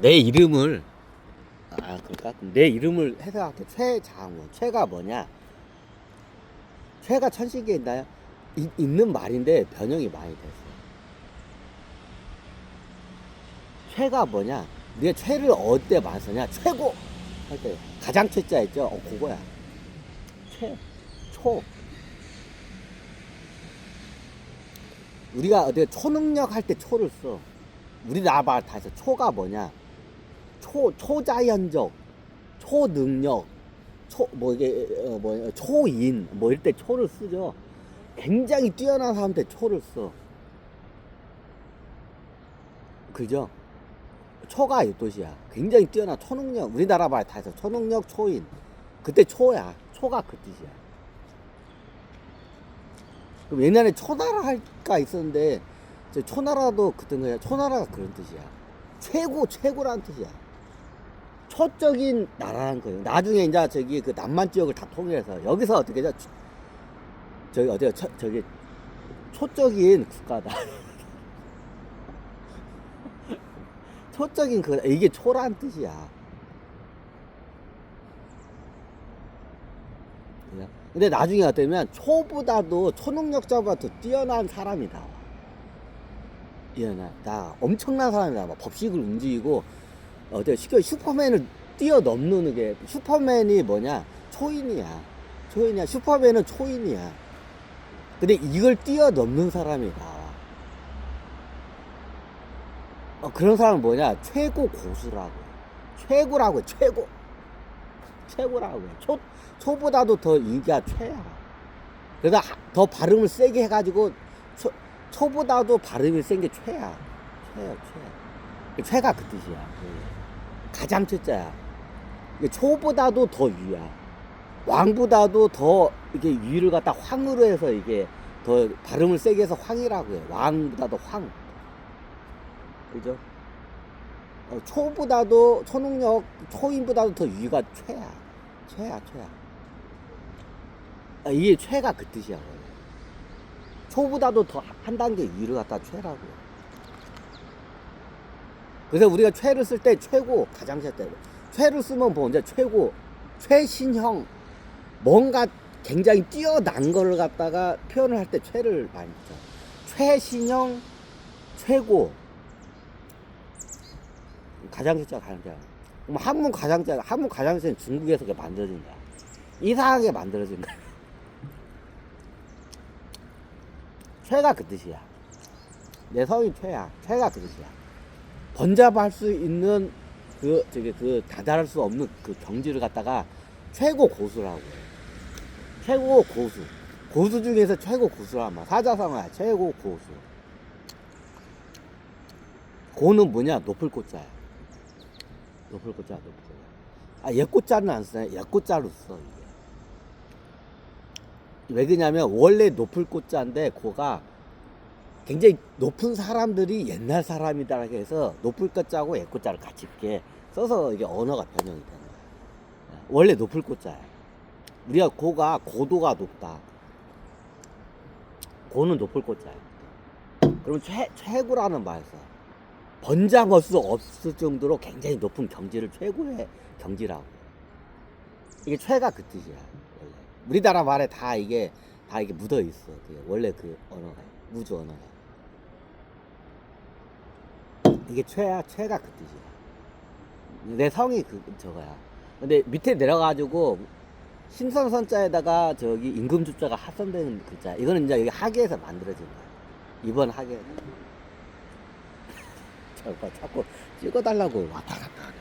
내 이름을 아? 그럼 내 이름을 해석할게. 최장훈. 최가 뭐냐? 최가 천식에 있나요? 이- 있는 말인데 변형이 많이 됐어. 최가 뭐냐? 우리가 최를 어때 많이 쓰냐? 최고 할 때 가장 최자 있죠? 어 그거야. 최, 초. 우리가 어디 초능력 할 때 초를 써. 우리 나발 다 해서 초가 뭐냐? 초 초자연적, 초능력, 초 뭐 이게 어, 뭐 초인 뭐 이럴 때 초를 쓰죠. 굉장히 뛰어난 사람한테 초를 써. 그죠? 초가 이 뜻이야. 굉장히 뛰어난 초능력. 우리나라 말 다 해서 초능력 초인. 그때 초야. 초가 그 뜻이야. 그럼 옛날에 초나라 할까 있었는데 저 초나라도 그땐 거야. 초나라가 그런 뜻이야. 최고 최고라는 뜻이야. 초적인 나라는 거예요. 나중에 이제 저기 그 남만 지역을 다 통일해서 여기서 어떻게 죠 저기 어디야? 저, 저기 초적인 국가다. 초적인 그 이게 초란 뜻이야. 근데 나중에 어떠면 초보다도 초능력자보다 더 뛰어난 사람이 나와. 뛰어난 나 엄청난 사람이 나와. 법식을 움직이고 어때 쉽게 슈퍼맨을 뛰어넘는 게 슈퍼맨이 뭐냐 초인이야. 초인이야. 슈퍼맨은 초인이야. 근데 이걸 뛰어넘는 사람이 나와. 어, 그런 사람은 뭐냐? 최고 고수라고. 최고라고, 최고. 최고라고. 초, 초보다도 더 이가 최야. 그래서 하- 더 발음을 세게 해가지고, 초, 초보다도 발음이 센 게 최야. 최야, 최. 최가 그 뜻이야. 가장. 이게 초보다도 더 위야. 왕보다도 더 이게 위를 갖다 황으로 해서 이게 더 발음을 세게 해서 황이라고 해. 왕보다도 황. 그죠? 어, 초보다도 초능력 초인보다도 더 위가 최야. 최야, 최야. 아, 이게 최가 그 뜻이야. 초보다도 더 한 단계 위를 갖다 최라고. 그래서 우리가 최를 쓸 때 최고 가장 최대 최를 쓰면 뭐 이제 최고 최신형 뭔가 굉장히 뛰어난 거를 갖다가 표현을 할 때 최를 많이 써. 최신형 최고 가장자 가장자. 그럼 한문 가장자 한문 가장자는 중국에서 만들어진 거야. 이상하게 만들어진 거야. 최가 그 뜻이야. 내 성이 최야. 최가 그 뜻이야. 번잡할 수 있는 그 저기 그 다다를 수 없는 그 경지를 갖다가 최고 고수라고 해. 최고 고수. 고수 중에서 최고 고수란 말. 사자성어야. 최고 고수. 고는 뭐냐? 높을 꽃자야. 높을 꽃자, 높을 꽃자. 아, 옛꽃자는 안 쓰네. 옛꽃자로 써, 이게. 왜 그러냐면, 원래 높을 꽃자인데, 고가 굉장히 높은 사람들이 옛날 사람이다라고 해서 높을 꽃자고 옛꽃자를 같이 이렇게 써서 이게 언어가 변형이 되는 거야. 원래 높을 꽃자야. 우리가 고가 고도가 높다. 고는 높을 꽃자야. 그러면 최, 최고라는 말에서 번장할 수 없을 정도로 굉장히 높은 경지를 최고의 경지라고. 이게 최가 그 뜻이야. 원래. 우리나라 말에 다 이게 다 이게 묻어 있어. 원래 그 언어가 언어가. 이게 최야 최가 그 뜻이야. 내 성이 그 저거야. 근데 밑에 내려가지고 신선선자에다가 저기 임금주자가 합성되는 글자. 이거는 이제 여기 하계에서 만들어진 거야. 이번 하계. 저거 자꾸 찍어달라고 왔다 갔다 하네.